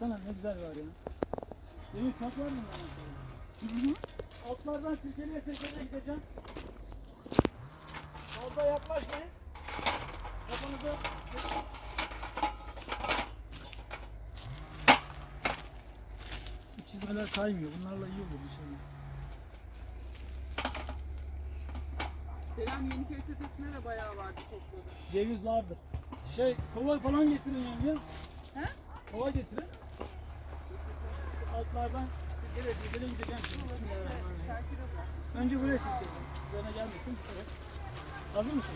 baksana ne güzel var ya. Benim çok var mı? Altlardan silkeleye silkeleye gideceğim. Fazla yaklaşmayın. Kafanızı çizmeler kaymıyor. Bunlarla iyi olur inşallah. Selam Yeniköy Tepesi'ne de bayağı vardı topladı. Ceviz vardır. Şey kova falan getirin yenge. He? Kova getirin. Altlardan silkeleye silkeleye gideceğim. Önce buraya silkeleyin. Üzerine gelmesin. Evet. Hazır mısınız?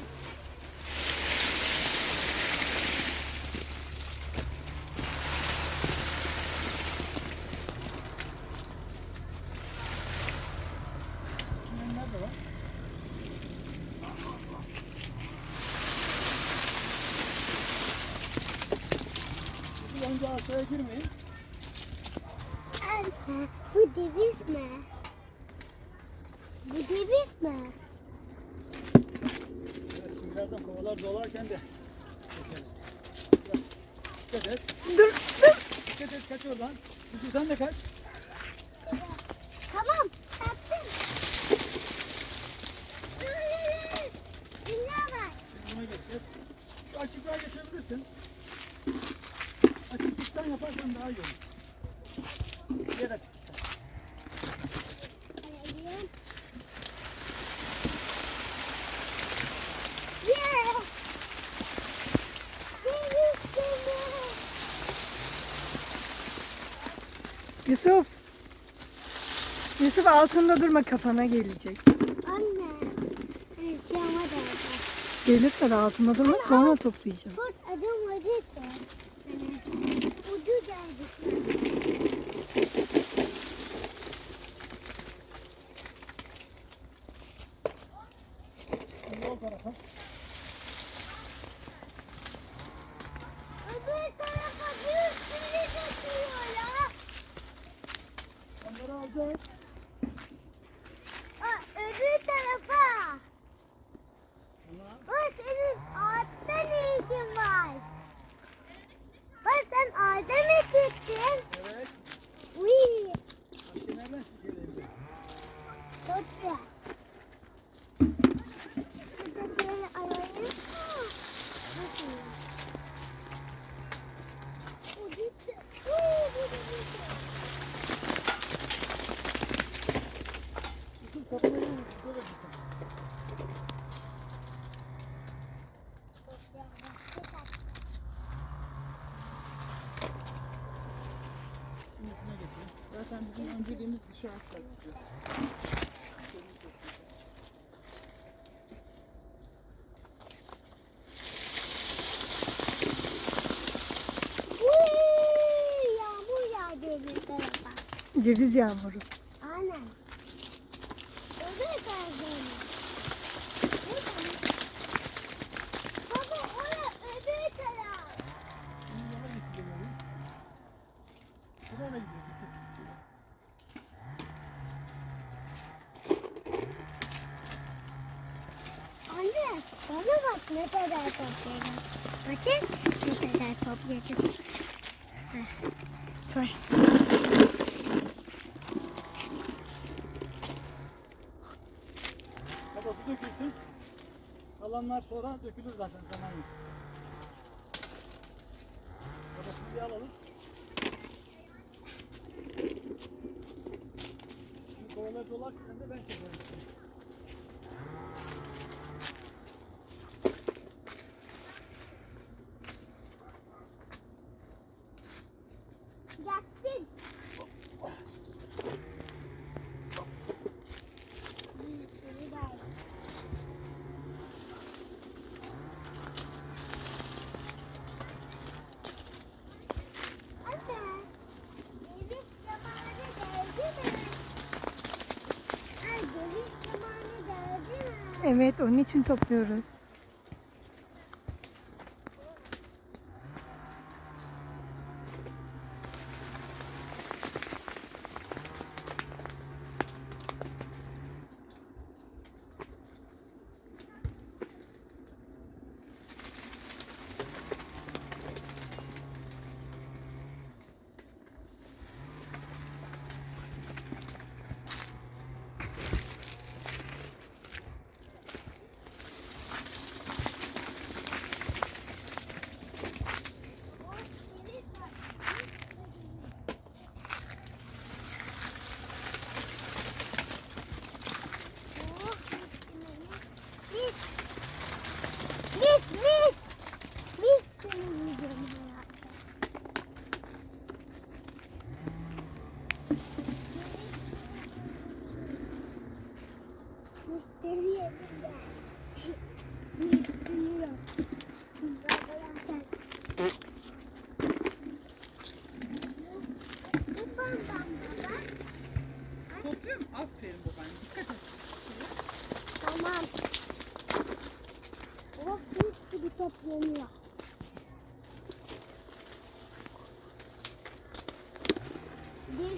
Önce aşağıya girmeyin. Deviz mi? Bu deviz mi? Evet, şimdi birazdan kovalar dolarken de çekeriz. Dikkat et. Dur, dur. Dikkat et kaç oradan. Yusuf sen de kaç. Tamam, yaptım. Dinle bak. Buna getir. Şu açıklığa geçebilirsin. Açıklıktan yaparsan daha iyi olur. Diğer açıklıktan. Yusuf. Yusuf altında durma kafana gelecek. Anne. Evet, yağma da yapar. Gelirse de altında durma sonra toplayacağız. Bak adam var da. Ucu geldi. Şimdi o tarafa. Öbür tarafa bir sürü götürüyor ya. Onları alacağız. Aa, öbür tarafa. Tamam. Bak senin ağaçta ne işin var? Bak sen ağaca mı gittin? Evet. Uy, Başka nereden silkeleyeyim? çok güzel. Buradakileri alayım. Ha, Nasıl ya? O gitti. Uy, bu da gitti. Yusuf kafana vurur. Şöyle gitsin. Çok güzel. Çok güzel. Şimdi şuna geçeyim. Zaten bizim önceliğimiz dışarı tarafa. Ceviz yağmuru. Aynen. Öbür tarafa mı? Baba oraya öbür taraf. Şimdi yola getiriyorum. Sırayla gidiyor. Yusuf. Anne bana bak ne kadar toplayacağız. Bakın ne kadar toplayacağız. Koy. Baba dökülsün. Kalanlar sonra dökülür zaten zamanla. Baba sizi alalım. Şimdi kovaları dolarken de ben çekerim. Evet onun için topluyoruz.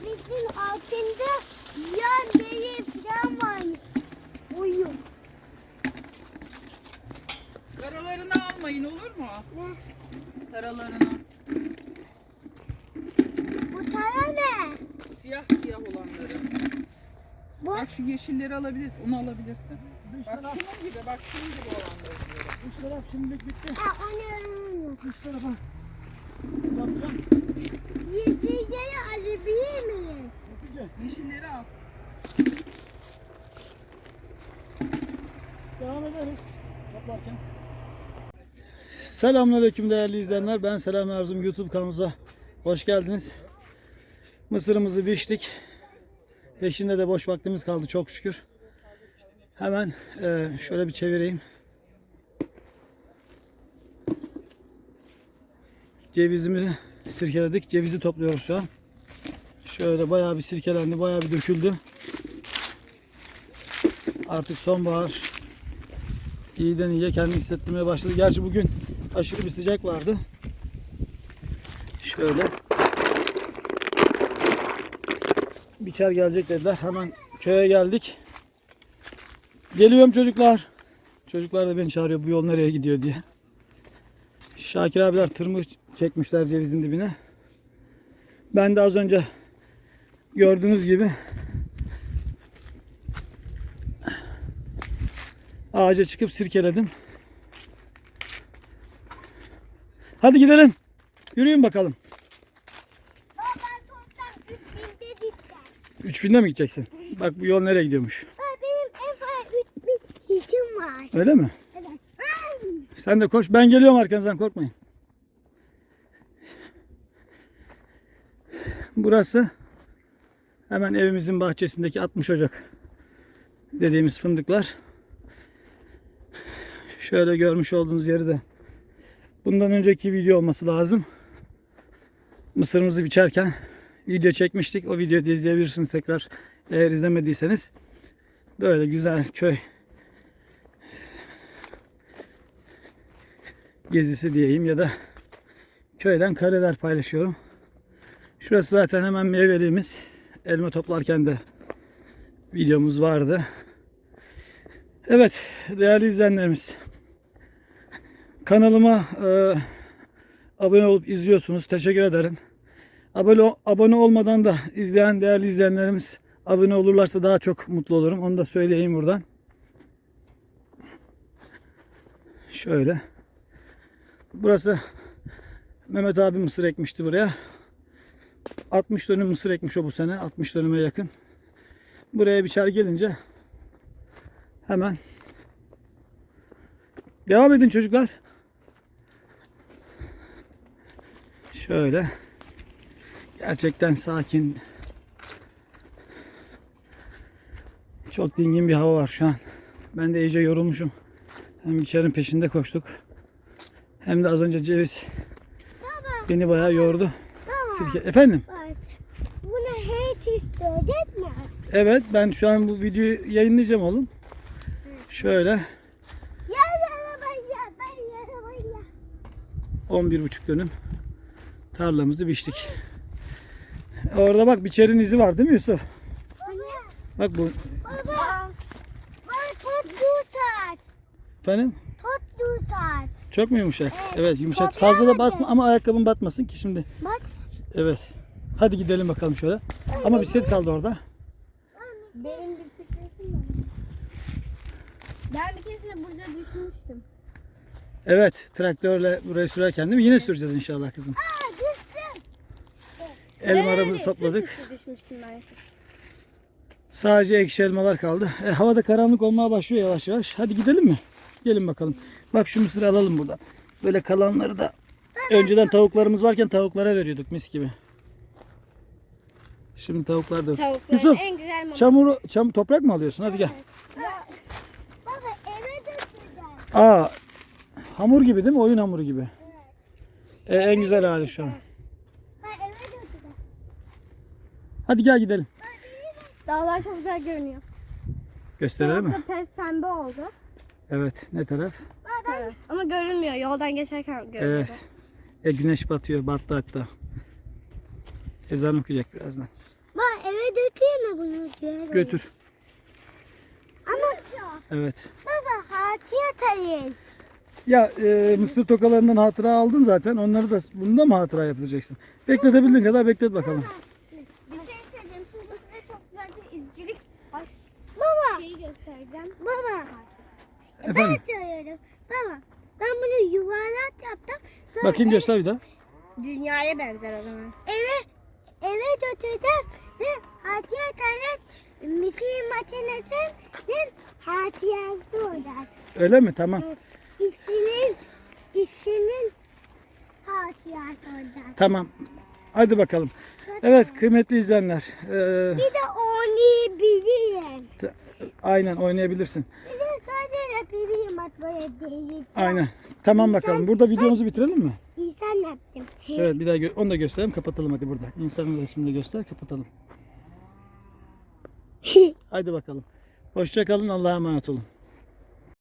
Denizin altında yan deri falan var. Uyum. Karalarını almayın olur mu? Ne? Karalarını. Bu tara ne? Siyah siyah olanları. Bu Bak şu yeşilleri alabilirsin. Onu alabilirsin. Dış Bak taraf, şunun gibi. Bak şunun gibi olanları diyorum. dış taraf şimdilik bitti. Ha, onu Dış tarafa. Yeşilleri alabilir miyiz? Yeşilleri al. devam ederiz toplarken. Selamünaleyküm değerli izleyenler. Ben Selam Erzum YouTube kanalımıza hoş geldiniz. Mısırımızı biçtik. Peşinde de boş vaktimiz kaldı çok şükür. Hemen e, şöyle bir çevireyim. Cevizimi sirkeledik. Cevizi topluyoruz şu an. Şöyle bayağı bir sirkelendi, bayağı bir döküldü. Artık sonbahar iyiden iyiye kendini hissettirmeye başladı. Gerçi bugün aşırı bir sıcak vardı. Şöyle. Biçer gelecek dediler. Hemen köye geldik. Geliyorum çocuklar. Çocuklar da beni çağırıyor bu yol nereye gidiyor diye. Şakir abiler tırmıh çekmişler cevizin dibine. Ben de az önce gördüğünüz gibi ağaca çıkıp sirkeledim. Hadi gidelim. Yürüyün bakalım. Baba toplam 3000'de gideceğim. 3000'de mi gideceksin? Bak bu yol nereye gidiyormuş. Benim en fazla 3000 hiçim var. Öyle mi? Sen de koş. Ben geliyorum arkanızdan korkmayın. Burası hemen evimizin bahçesindeki 60 Ocak dediğimiz fındıklar. Şöyle görmüş olduğunuz yeri de bundan önceki video olması lazım. Mısırımızı biçerken video çekmiştik. O videoyu da izleyebilirsiniz tekrar eğer izlemediyseniz. Böyle güzel köy gezisi diyeyim ya da köyden kareler paylaşıyorum. Şurası zaten hemen meyveliğimiz. Elma toplarken de videomuz vardı. Evet değerli izleyenlerimiz. Kanalıma e, abone olup izliyorsunuz. Teşekkür ederim. Abone, abone olmadan da izleyen değerli izleyenlerimiz abone olurlarsa daha çok mutlu olurum. Onu da söyleyeyim buradan. Şöyle. Burası Mehmet abi mısır ekmişti buraya. 60 dönüm mısır ekmiş o bu sene. 60 dönüme yakın. Buraya biçer gelince hemen devam edin çocuklar. Şöyle gerçekten sakin çok dingin bir hava var şu an. Ben de iyice yorulmuşum. Hem biçerin peşinde koştuk. Hem de az önce ceviz beni bayağı yordu. Baba Sirke. Efendim? bak. Buna hiç istedik mi? Evet ben şu an bu videoyu yayınlayacağım oğlum. Şöyle Ya arabaya ben arabaya. 11,5 dönüm tarlamızı biçtik. Orada bak biçerin izi var değil mi Yusuf? Anne. Bak bu Baba. Bana tot tutar. efendim Tot tutar. Çok mu yumuşak? Evet, Evet yumuşak. Fazla da batma ama ayakkabın batmasın ki şimdi. Bak. Evet. Hadi gidelim bakalım şöyle. Ama bisiklet kaldı orada. Benim bisikletim var. Ben bir keresinde burada düşmüştüm. Evet traktörle burayı sürerken değil mi? Yine süreceğiz inşallah kızım. Aa düştüm. Elmalarımızı topladık. düşmüştüm ben. Sadece ekşi elmalar kaldı. E, havada karanlık olmaya başlıyor yavaş yavaş. Hadi gidelim mi? Gelin bakalım. Bak şu mısırı alalım buradan. Böyle kalanları da önceden tavuklarımız varken tavuklara veriyorduk mis gibi. Şimdi tavuklar da. Tavukların Yusuf en güzel maması. çamuru, çam, toprak mı alıyorsun? Hadi gel. Baba eve dökeceğiz. Aa, hamur gibi değil mi? Oyun hamuru gibi. E, en güzel hali şu an. Hadi gel gidelim. Dağlar çok güzel görünüyor. Gösterelim mi? Tarafta pes pembe oldu. Evet. Ne taraf? Evet. Ama görünmüyor. Yoldan geçerken görünüyor. Evet. E, güneş batıyor. Battı hatta. Ezan okuyacak birazdan. Ben eve götüreyim mi bunu? Diğer Götür. Ama Evet. baba hatiye atayım. Ya e, mısır tokalarından hatıra aldın zaten. Onları da bunda mı hatıra yapacaksın? Bekletebildiğin kadar beklet bakalım. Bir şey söyleyeceğim. Şimdi size çok güzel bir izcilik Baba. şeyi göstereceğim. Baba. Efendim. Ben söylüyorum. Baba. Ben bunu yuvarlak yaptım. Sonra Bakayım göster bir daha. Dünyaya benzer o zaman. Eve eve götürdüm ve hatiye atarak misir makinesinin hatiyesi orada. Öyle mi? Tamam. İsminin isminin hatiyesi orada. Tamam. Hadi bakalım. Evet kıymetli izleyenler. e, Bir de oynayabilirim. aynen oynayabilirsin. Bak böyle değil. Aynen. Tamam bakalım. Burada videomuzu bitirelim mi? İnsan yaptım. Evet bir daha gö- onu da gösterelim kapatalım hadi burada. İnsanın resmini de göster kapatalım. Hadi bakalım. Hoşça kalın Allah'a emanet olun.